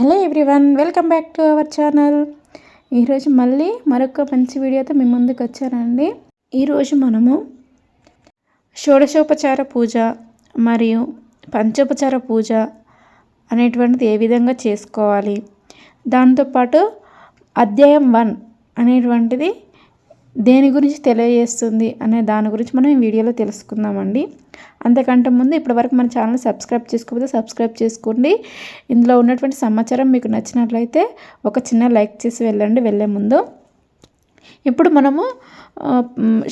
Hello everyone welcome back to our channel. ఈరోజు మళ్ళీ మరొక మంచి వీడియోతో మీ ముందుకు వచ్చానండి. ఈరోజు మనము షోడశోపచార పూజ మరియు పంచోపచార పూజ అనేటువంటిది ఏ విధంగా చేసుకోవాలి. దాంతోపాటు అధ్యాయం వన్ అనేటువంటిది దేని గురించి తెలియజేస్తుంది అనే దాని గురించి మనం ఈ వీడియోలో తెలుసుకుందామండి. అంతకంటే ముందు ఇప్పటివరకు మన ఛానల్ సబ్స్క్రైబ్ చేసుకోకపోతే సబ్స్క్రైబ్ చేసుకోండి. ఇందులో ఉన్నటువంటి సమాచారం మీకు నచ్చినట్లయితే ఒక చిన్న లైక్ చేసి వెళ్ళండి వెళ్ళే ముందు. ఇప్పుడు మనము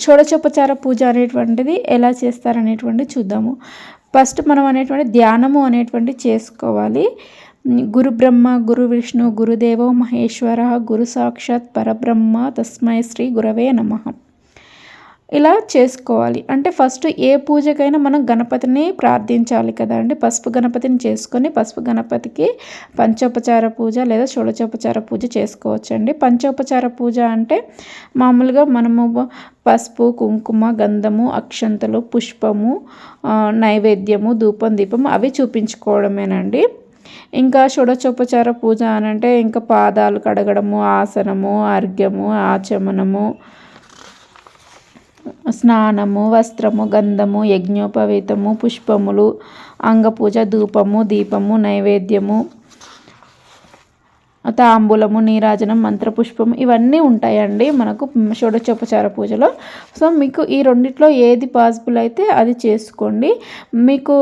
షోడచోపచార పూజ అనేటువంటిది ఎలా చేస్తారనేటువంటి చూద్దాము. ఫస్ట్ మనం అనేటువంటి ధ్యానము అనేటువంటి చేసుకోవాలి. గురు బ్రహ్మ గురు విష్ణు గురుదేవో మహేశ్వర గురు సాక్షాత్ పరబ్రహ్మ తస్మై శ్రీ గురవే నమ. ఇలా చేసుకోవాలి. అంటే ఫస్ట్ ఏ పూజకైనా మనం గణపతిని ప్రార్థించాలి కదా అండి. పసుపు గణపతిని చేసుకొని పసుపు గణపతికి పంచోపచార పూజ లేదా షోడచోపచార పూజ చేసుకోవచ్చు అండి పంచోపచార పూజ అంటే మామూలుగా మనము పసుపు కుంకుమ గంధము అక్షంతలు పుష్పము నైవేద్యము ధూపం దీపం అవి చూపించుకోవడమేనండి. ఇంకా షోడచోపచార పూజ అని అంటే ఇంకా పాదాలు కడగడము ఆసనము అర్ఘ్యము ఆచమనము స్నానము వస్త్రము గంధము యజ్ఞోపవీతము పుష్పములు అంగపూజ ధూపము దీపము నైవేద్యము తాంబూలము నీరాజనం మంత్రపుష్పం ఇవన్నీ ఉంటాయండి మనకు షోడచోపచార పూజలో. సో మీకు ఈ రెండిట్లో ఏది పాసిబుల్ అయితే అది చేసుకోండి. మీకు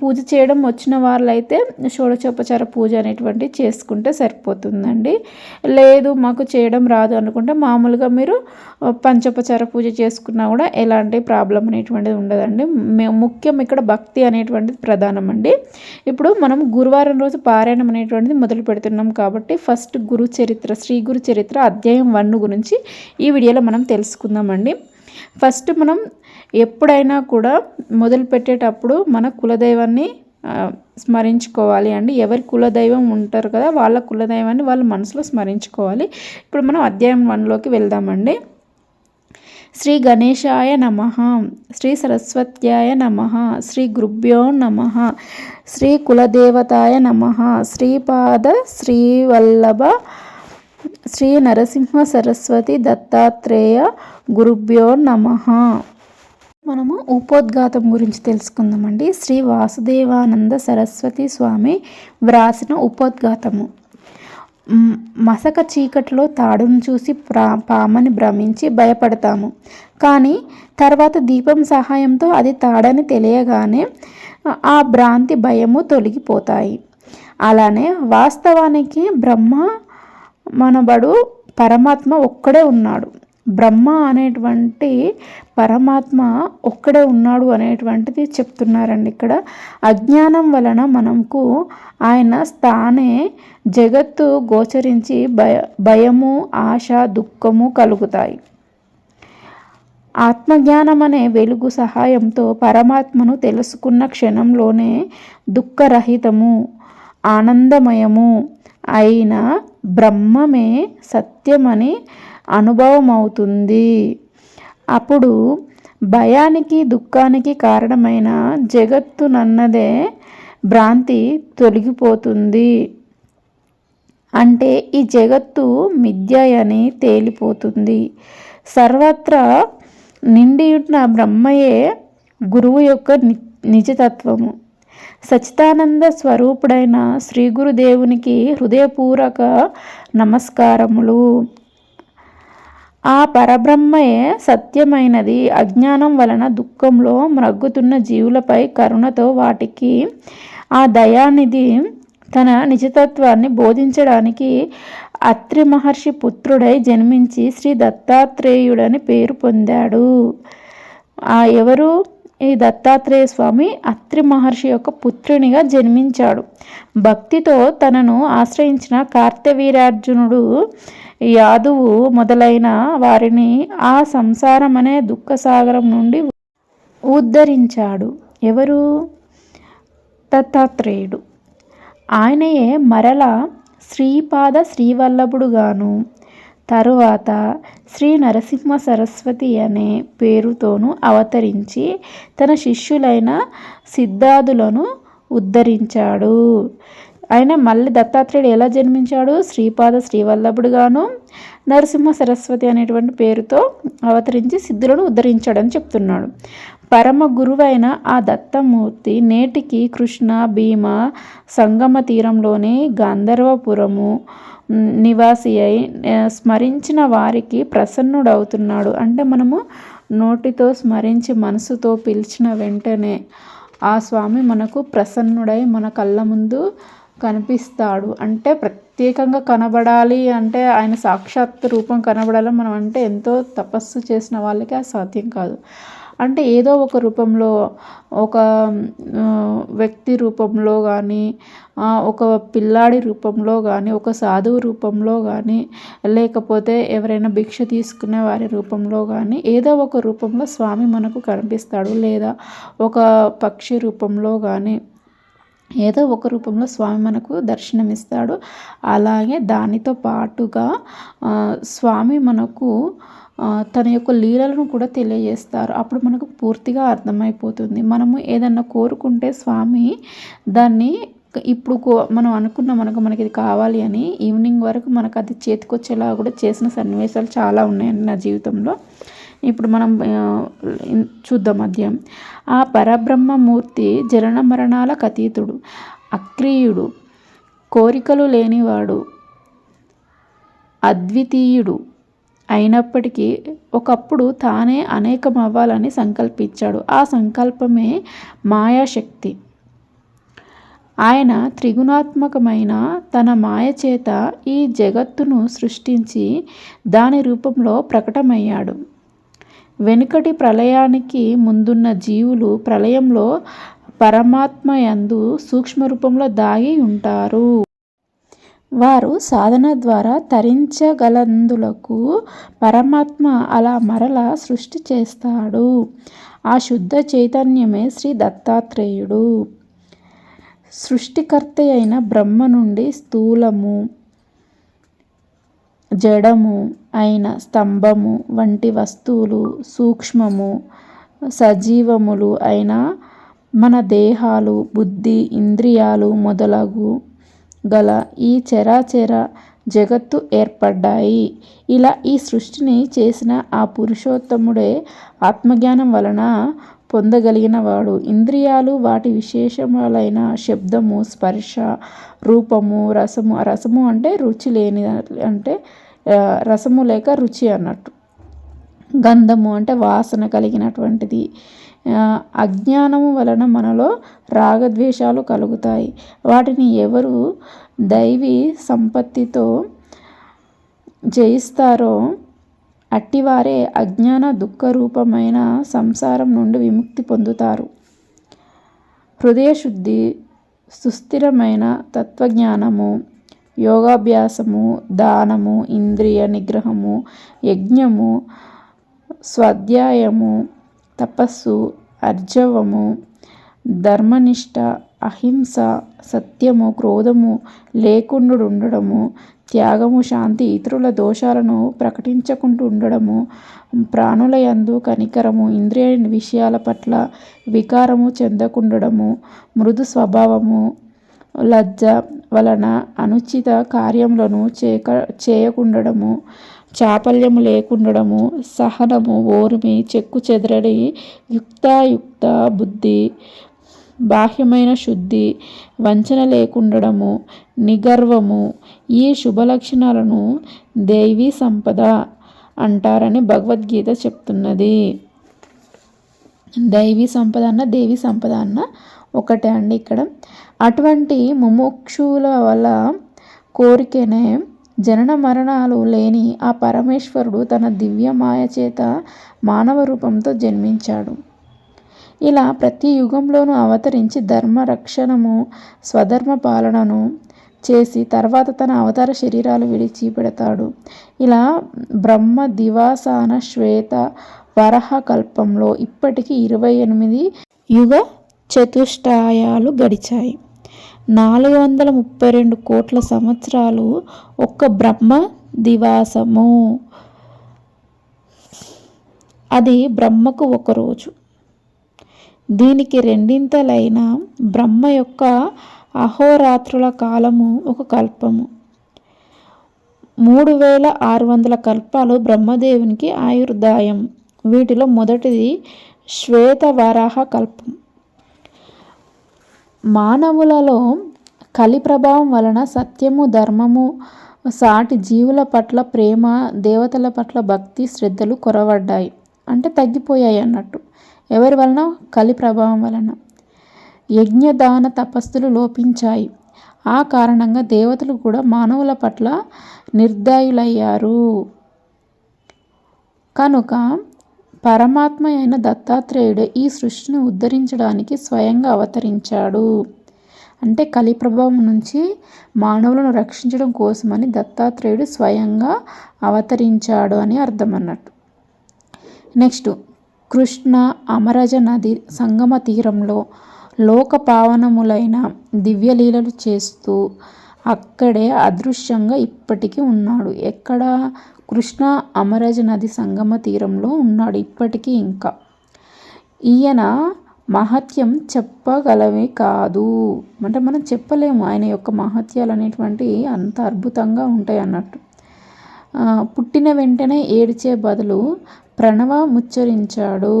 పూజ చేయడం వచ్చిన వాళ్ళైతే షోడచోపచార పూజ అనేటువంటి చేసుకుంటే సరిపోతుందండి. లేదు మాకు చేయడం రాదు అనుకుంటే మామూలుగా మీరు పంచోపచార పూజ చేసుకున్నా కూడా ఎలాంటి ప్రాబ్లం అనేటువంటిది ఉండదండి. ముఖ్యం ఇక్కడ భక్తి అనేటువంటిది ప్రధానం అండి ఇప్పుడు మనం గురువారం రోజు పారాయణం అనేటువంటిది మొదలు పెడుతున్నాం కాబట్టి ఫస్ట్ గురు చరిత్ర శ్రీ గురు చరిత్ర అధ్యాయం వన్ గురించి ఈ వీడియోలో మనం తెలుసుకుందామండి. ఫస్ట్ మనం ఎప్పుడైనా కూడా మొదలు పెట్టేటప్పుడు మన కులదైవాన్ని స్మరించుకోవాలి అండి. ఎవరి కులదైవం ఉంటారు కదా వాళ్ళ కులదైవాన్ని వాళ్ళ మనసులో స్మరించుకోవాలి. ఇప్పుడు మనం అధ్యాయం వన్లోకి వెళ్దామండి. శ్రీ గణేశాయ నమ శ్రీ సరస్వత్యాయ నమ శ్రీ గురుభ్యో నమ శ్రీ కులదేవతాయ నమ శ్రీపాద శ్రీవల్లభ శ్రీ నరసింహ సరస్వతి దత్తాత్రేయ గురుభ్యో నమ. మనము ఉపోద్ఘాతం గురించి తెలుసుకుందామండి. శ్రీ వాసుదేవానంద సరస్వతి స్వామి వ్రాసిన ఉపోద్ఘాతము. మసక చీకటిలో తాడును చూసి ప్రా పామని భ్రమించి భయపడతాము. కానీ తర్వాత దీపం సహాయంతో అది తాడని తెలియగానే ఆ భ్రాంతి భయము తొలగిపోతాయి. అలానే వాస్తవానికి బ్రహ్మ మనబడు పరమాత్మ ఒక్కడే ఉన్నాడు. బ్రహ్మ అనేటువంటి పరమాత్మ ఒక్కడే ఉన్నాడు అనేటువంటిది చెప్తున్నారండి ఇక్కడ. అజ్ఞానం వలన మనకు ఆయన స్థానే జగత్తు గోచరించి భయ భయము ఆశ దుఃఖము కలుగుతాయి. ఆత్మజ్ఞానం అనే వెలుగు సహాయంతో పరమాత్మను తెలుసుకున్న క్షణంలోనే దుఃఖరహితము ఆనందమయము అయిన బ్రహ్మమే సత్యమని అనుభవం అవుతుంది అప్పుడు భయానికి దుఃఖానికి కారణమైన జగత్తు నన్నదే భ్రాంతి తొలగిపోతుంది. అంటే ఈ జగత్తు మిథ్యయని తేలిపోతుంది. సర్వత్రా నిండి ఉన్న బ్రహ్మయే గురువు యొక్క నిజతత్వము. సచితానంద స్వరూపుడైన శ్రీ గురుదేవునికి హృదయపూర్వక నమస్కారములు. ఆ పరబ్రహ్మయే సత్యమైనది. అజ్ఞానం వలన దుఃఖంలో మ్రగ్గుతున్న జీవులపై కరుణతో వాటికి ఆ దయానిధి తన నిజతత్వాన్ని బోధించడానికి అత్రి మహర్షి పుత్రుడై జన్మించి శ్రీ దత్తాత్రేయుడని పేరు పొందాడు. ఆ ఎవరు? ఈ దత్తాత్రేయ స్వామి అత్రి మహర్షి యొక్క పుత్రునిగా జన్మించాడు. భక్తితో తనను ఆశ్రయించిన కార్తవీరార్జునుడు యాదువు మొదలైన వారిని ఆ సంసారం అనే దుఃఖసాగరం నుండి ఉద్ధరించాడు. ఎవరు? దత్తాత్రేయుడు ఆయనయే మరల శ్రీపాద శ్రీవల్లభుడుగాను తరువాత శ్రీ నరసింహ సరస్వతి అనే పేరుతోనూ అవతరించి తన శిష్యులైన సిద్ధాదులను ఉద్ధరించాడు. ఆయన మళ్ళీ దత్తాత్రేయుడు ఎలా జన్మించాడు? శ్రీపాద శ్రీవల్లభుడుగాను నరసింహ సరస్వతి అనేటువంటి పేరుతో అవతరించి సిద్ధులను ఉద్ధరించాడని చెప్తున్నాడు. పరమ గురువైన ఆ దత్తమూర్తి నేటికి కృష్ణ భీమ సంగమ తీరంలోని గాంధర్వపురము నివాసి అయి స్మరించిన వారికి ప్రసన్నుడవుతున్నాడు. అంటే మనము నోటితో స్మరించి మనసుతో పిలిచిన వెంటనే ఆ స్వామి మనకు ప్రసన్నుడై మన కళ్ళ ముందు కనిపిస్తాడు. అంటే ప్రత్యేకంగా కనబడాలి అంటే ఆయన సాక్షాత్ రూపం కనబడాలి మనం అంటే ఎంతో తపస్సు చేసిన వాళ్ళకి అది సాధ్యం కాదు. అంటే ఏదో ఒక రూపంలో ఒక వ్యక్తి రూపంలో కానీ ఒక పిల్లాడి రూపంలో కానీ ఒక సాధువు రూపంలో కానీ లేకపోతే ఎవరైనా భిక్ష తీసుకునే వారి రూపంలో కానీ ఏదో ఒక రూపంలో స్వామి మనకు కనిపిస్తాడు. లేదా ఒక పక్షి రూపంలో కానీ ఏదో ఒక రూపంలో స్వామి మనకు దర్శనమిస్తాడు. అలాగే దానితో పాటుగా స్వామి మనకు తన యొక్క లీలలను కూడా తెలియజేస్తారు. అప్పుడు మనకు పూర్తిగా అర్థమైపోతుంది. మనము ఏదన్నా కోరుకుంటే స్వామి దాన్ని ఇప్పుడు కో మనం అనుకున్న మనకు మనకి ఇది కావాలి అని ఈవినింగ్ వరకు మనకు అది చేతికొచ్చేలా కూడా చేసిన సన్నివేశాలు చాలా ఉన్నాయండి నా జీవితంలో. ఇప్పుడు మనం చూద్దాం అధ్యాయం. ఆ పరబ్రహ్మమూర్తి జనన మరణాలకు అతీతుడు అక్రియుడు కోరికలు లేనివాడు అద్వితీయుడు అయినప్పటికీ ఒకప్పుడు తానే అనేకం అవ్వాలని సంకల్పించాడు. ఆ సంకల్పమే మాయాశక్తి. ఆయన త్రిగుణాత్మకమైన తన మాయ చేత ఈ జగత్తును సృష్టించి దాని రూపంలో ప్రకటమయ్యాడు. వెనుకటి ప్రళయానికి ముందున్న జీవులు ప్రళయంలో పరమాత్మ యందు సూక్ష్మ రూపంలో దాగి ఉంటారు. వారు సాధన ద్వారా తరించగలందులకు పరమాత్మ అలా మరల సృష్టి చేస్తాడు. ఆ శుద్ధ చైతన్యమే శ్రీ దత్తాత్రేయుడు. సృష్టికర్త అయిన బ్రహ్మ నుండి స్థూలము. జడము అయిన స్తంభము వంటి వస్తువులు సూక్ష్మము సజీవములు అయిన మన దేహాలు బుద్ధి ఇంద్రియాలు మొదలగు గల ఈ చరాచర జగత్తు ఏర్పడ్డాయి. ఇలా ఈ సృష్టిని చేసిన ఆ పురుషోత్తముడే ఆత్మజ్ఞానం వలన పొందగలిగిన వాడు. ఇంద్రియాలు వాటి విశేషములైన శబ్దము స్పర్శ రూపము రసము. రసము అంటే రుచి లేని అంటే రసము లేక రుచి అన్నట్టు. గంధము అంటే వాసన కలిగినటువంటిది. అజ్ఞానము వలన మనలో రాగద్వేషాలు కలుగుతాయి. వాటిని ఎవరు దైవీ సంపత్తితో జయిస్తారో అట్టివారే అజ్ఞాన దుఃఖరూపమైన సంసారం నుండి విముక్తి పొందుతారు. హృదయశుద్ధి సుస్థిరమైన తత్వజ్ఞానము యోగాభ్యాసము దానము ఇంద్రియ నిగ్రహము యజ్ఞము స్వాధ్యాయము తపస్సు అర్జవము ధర్మనిష్ట అహింస సత్యము క్రోధము లేకుండా ఉండడము త్యాగము శాంతి ఇతరుల దోషాలను ప్రకటించకుండా ఉండడము ప్రాణుల యందు కనికరము ఇంద్రియ విషయాల పట్ల వికారము చెందకుండడము మృదు స్వభావము లజ్జ వలన అనుచిత కార్యములను చేక చేయకుండడము చాపల్యము లేకుండడము సహనము ఓర్మి చెక్కు చెదరడి యుక్తాయుక్త బుద్ధి బాహ్యమైన శుద్ధి వంచన లేకుండడము నిగర్వము. ఈ శుభ లక్షణాలను దైవీ సంపద అంటారని భగవద్గీత చెప్తున్నది. దైవీ సంపద అన్న దేవి సంపద అన్న ఒకటే అండి ఇక్కడ. అటువంటి ముముక్షుల వల్ల కోరికనే జనన మరణాలు లేని ఆ పరమేశ్వరుడు తన దివ్య మాయ చేత మానవ రూపంతో జన్మించాడు. ఇలా ప్రతి యుగంలోనూ అవతరించి ధర్మ రక్షణము స్వధర్మ పాలనను చేసి తర్వాత తన అవతార శరీరాలు విడిచి పెడతాడు ఇలా బ్రహ్మ దివాసాన శ్వేత వరహ కల్పంలో ఇప్పటికీ ఇరవై ఎనిమిది యుగ చతుష్టాయాలు గడిచాయి. నాలుగు వందల ముప్పై రెండు కోట్ల సంవత్సరాలు ఒక్క బ్రహ్మ దివాసము. అది బ్రహ్మకు ఒక రోజు. దీనికి రెండింతలైన బ్రహ్మ యొక్క అహోరాత్రుల కాలము ఒక కల్పము. మూడు వేల ఆరు వందల కల్పాలు బ్రహ్మదేవునికి ఆయుర్దాయం. వీటిలో మొదటిది శ్వేతవరాహ కల్పం. మానవులలో కలి ప్రభావం వలన సత్యము ధర్మము సాటి జీవుల పట్ల ప్రేమ దేవతల పట్ల భక్తి శ్రద్ధలు కొరవడ్డాయి. అంటే తగ్గిపోయాయి అన్నట్టు. ఎవరి వలన? కలి ప్రభావం వలన. యజ్ఞదాన తపస్సులు లోపించాయి. ఆ కారణంగా దేవతలు కూడా మానవుల పట్ల నిర్దయులయ్యారు. కనుక పరమాత్మ అయిన దత్తాత్రేయుడే ఈ సృష్టిని ఉద్ధరించడానికి స్వయంగా అవతరించాడు. అంటే కలి ప్రభావం నుంచి మానవులను రక్షించడం కోసమని దత్తాత్రేయుడు స్వయంగా అవతరించాడు అని అర్థం అన్నట్టు నెక్స్ట్ కృష్ణ అమరజ నది సంగమ తీరంలో లోక పావనములైన దివ్యలీలలు చేస్తూ అక్కడే అదృశ్యంగా ఇప్పటికీ ఉన్నాడు. ఎక్కడ కృష్ణ అమరజ నది సంగమ తీరంలో ఉన్నాడు ఇప్పటికీ ఇంకా. ఈయన మహత్యం చెప్పగలవే కాదు. అంటే మనం చెప్పలేము ఆయన యొక్క మహత్యాలు అనేటువంటి అంత అద్భుతంగా ఉంటాయి అన్నట్టు. పుట్టిన వెంటనే ఏడ్చే బదులు ప్రణవ ముచ్చరించాడు.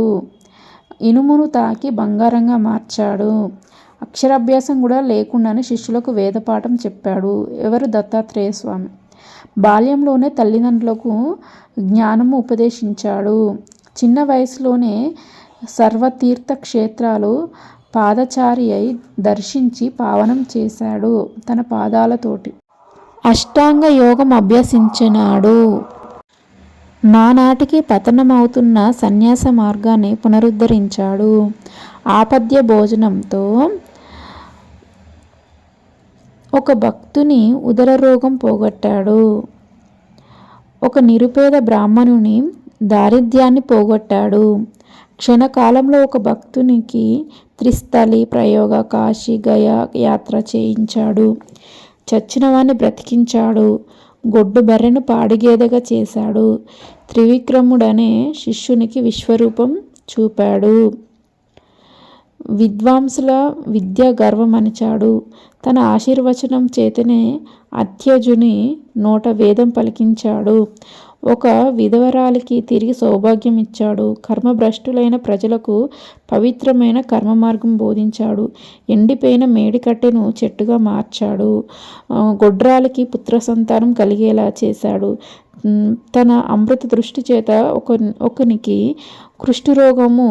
ఇనుమును తాకి బంగారంగా మార్చాడు. అక్షరాభ్యాసం కూడా లేకుండానే శిష్యులకు వేదపాఠం చెప్పాడు. ఎవరు దత్తాత్రేయ స్వామి బాల్యంలోనే తల్లిదండ్రులకు జ్ఞానము ఉపదేశించాడు. చిన్న వయసులోనే సర్వతీర్థ క్షేత్రాలు పాదచారి అయి దర్శించి పావనం చేశాడు తన పాదాలతోటి. అష్టాంగ యోగం అభ్యసించినాడు. నానాటికి పతనమవుతున్న సన్యాస మార్గాన్ని పునరుద్ధరించాడు. ఆపద్య భోజనంతో ఒక భక్తుని ఉదర రోగం పోగొట్టాడు. ఒక నిరుపేద బ్రాహ్మణుని దారిద్ర్యాన్ని పోగొట్టాడు. క్షణకాలంలో ఒక భక్తునికి త్రిస్థలి ప్రయోగ కాశీ గయ యాత్ర చేయించాడు. చచ్చినవాన్ని బ్రతికించాడు. గొడ్డు బర్రెను పాడిగేదగా చేశాడు. త్రివిక్రముడనే శిష్యునికి విశ్వరూపం చూపాడు. విద్వాంసుల విద్య గర్వమనిచాడు. తన ఆశీర్వచనం చేతనే అత్యజుని నోట వేదం పలికించాడు. ఒక విధవరాలికి తిరిగి సౌభాగ్యం ఇచ్చాడు కర్మభ్రష్టులైన ప్రజలకు పవిత్రమైన కర్మ మార్గం బోధించాడు. ఎండిపోయిన మేడికట్టెను చెట్టుగా మార్చాడు. గొడ్రాలకి పుత్ర సంతానం కలిగేలా చేశాడు. తన అమృత దృష్టి చేత ఒక ఒకనికి రోగము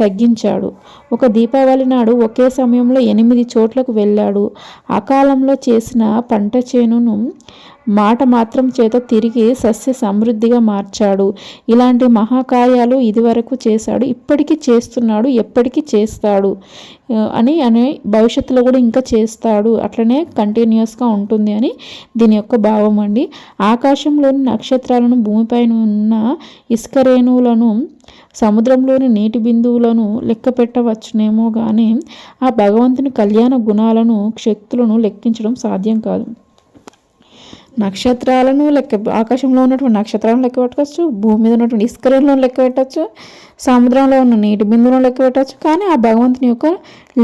తగ్గించాడు. ఒక దీపావళి నాడు ఒకే సమయంలో ఎనిమిది చోట్లకు వెళ్ళాడు. అకాలంలో చేసిన పంట చేనును మాట మాత్రం చేత తిరిగి సస్య సమృద్ధిగా మార్చాడు. ఇలాంటి మహాకార్యాలు ఇదివరకు చేశాడు. ఇప్పటికీ చేస్తున్నాడు. ఎప్పటికీ చేస్తాడు. అని అనే భవిష్యత్తులో కూడా ఇంకా చేస్తాడు. అట్లనే కంటిన్యూస్గా ఉంటుంది అని దీని యొక్క భావం అండి. ఆకాశంలోని నక్షత్రాలను భూమిపైన ఉన్న ఇసుక రేణువులను సముద్రంలోని నీటి బిందువులను లెక్క పెట్టవచ్చునేమో కానీ ఆ భగవంతుని కళ్యాణ గుణాలను శక్తులను లెక్కించడం సాధ్యం కాదు. నక్షత్రాలను లెక్క ఆకాశంలో ఉన్నటువంటి నక్షత్రాలను లెక్క పెట్టవచ్చు భూమి మీద ఉన్నటువంటి ఇస్కరంలో లెక్క పెట్టచ్చు సముద్రంలో ఉన్న నీటి బిందువులను లెక్క పెట్టచ్చు కానీ ఆ భగవంతుని యొక్క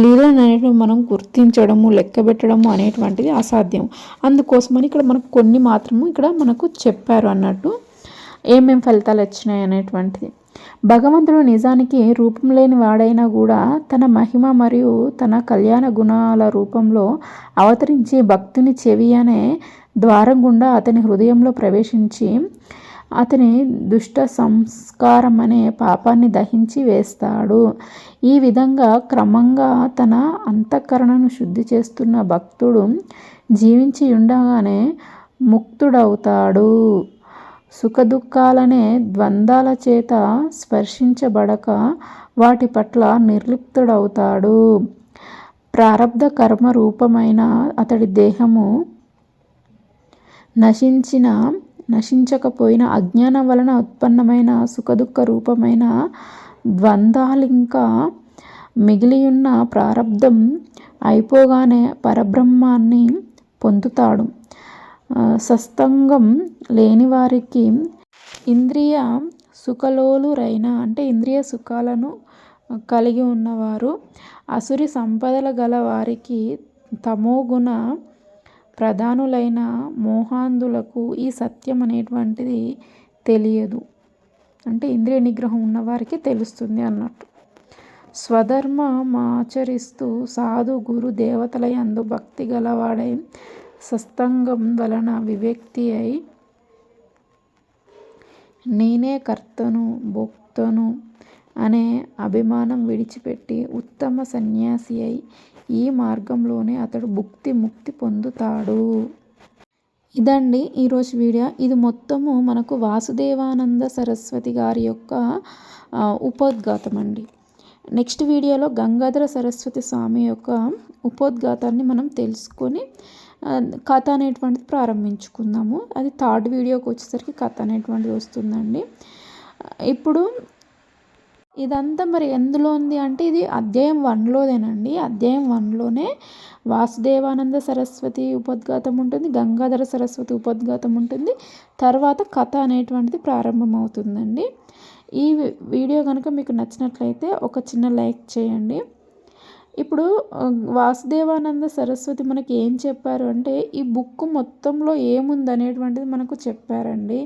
లీలను అనేటువంటి మనం గుర్తించడము లెక్క పెట్టడము అనేటువంటిది అసాధ్యం. అందుకోసమని ఇక్కడ మనకు కొన్ని మాత్రము ఇక్కడ మనకు చెప్పారు అన్నట్టు. ఏమేమి ఫలితాలు వచ్చినాయి అనేటువంటిది. భగవంతుడు నిజానికి రూపం లేని వాడైనా కూడా తన మహిమ మరియు తన కళ్యాణ గుణాల రూపంలో అవతరించి భక్తుని చెవి అనే ద్వారం గుండా అతని హృదయంలో ప్రవేశించి అతని దుష్ట సంస్కారం అనే పాపాన్ని దహించి వేస్తాడు. ఈ విధంగా క్రమంగా తన అంతఃకరణను శుద్ధి చేస్తున్న భక్తుడు జీవించి ఉండగానే ముక్తుడవుతాడు. సుఖదుఖాలనే ద్వంద్వాల చేత స్పర్శించబడక వాటి పట్ల నిర్లిప్తుడవుతాడు. ప్రారబ్ధ కర్మ రూపమైన అతడి దేహము నశించిన నశించకపోయిన అజ్ఞానం వలన ఉత్పన్నమైన సుఖదుఖ రూపమైన ద్వంద్వాలింకా మిగిలియున్న ప్రారంధం అయిపోగానే పరబ్రహ్మాన్ని పొందుతాడు. సస్తంగం లేని వారికి ఇంద్రియ సుఖలోలురైన అంటే ఇంద్రియ సుఖాలను కలిగి ఉన్నవారు అసురి సంపదల గల వారికి తమోగుణ ప్రధానులైన మోహాంధులకు ఈ సత్యం అనేటువంటిది తెలియదు. అంటే ఇంద్రియ నిగ్రహం ఉన్నవారికి తెలుస్తుంది అన్నట్టు. స్వధర్మమాచరిస్తూ సాధు గురు దేవతల యందు భక్తి గలవాడై సత్సంగం వలన వివ్యక్తి అయి నేనే కర్తను భోక్తను అనే అభిమానం విడిచిపెట్టి ఉత్తమ సన్యాసి అయి ఈ మార్గంలోనే అతడు భుక్తి ముక్తి పొందుతాడు. ఇదండి ఈరోజు వీడియో. ఇది మొత్తము మనకు వాసుదేవానంద సరస్వతి గారి యొక్క ఉపోద్ఘాతం అండి నెక్స్ట్ వీడియోలో గంగాధర సరస్వతి స్వామి యొక్క ఉపోద్ఘాతాన్ని మనం తెలుసుకొని కథ అనేటువంటిది ప్రారంభించుకుందాము. అది థర్డ్ వీడియోకి వచ్చేసరికి కథ అనేటువంటిది వస్తుందండి. ఇప్పుడు ఇదంతా మరి ఎందులో ఉంది అంటే ఇది అధ్యాయం వన్లోదేనండి. అధ్యాయం వన్లోనే వాసుదేవానంద సరస్వతి ఉపద్ఘాతం ఉంటుంది గంగాధర సరస్వతి ఉపద్ఘాతం ఉంటుంది. తర్వాత కథ అనేటువంటిది ప్రారంభమవుతుందండి. ఈ వీడియో కనుక మీకు నచ్చినట్లయితే ఒక చిన్న లైక్ చేయండి. ఇప్పుడు వాసుదేవానంద సరస్వతి మనకి ఏం చెప్పారు అంటే ఈ బుక్ మొత్తంలో ఏముంది అనేటువంటిది మనకు చెప్పారండి.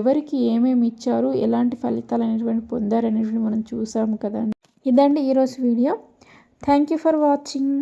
ఎవరికి ఏమేమి ఇచ్చారు ఎలాంటి ఫలితాలు అనేటువంటి పొందారు అనేటువంటి మనం చూసాము కదండి. ఇదండి ఈరోజు video. Thank you for watching.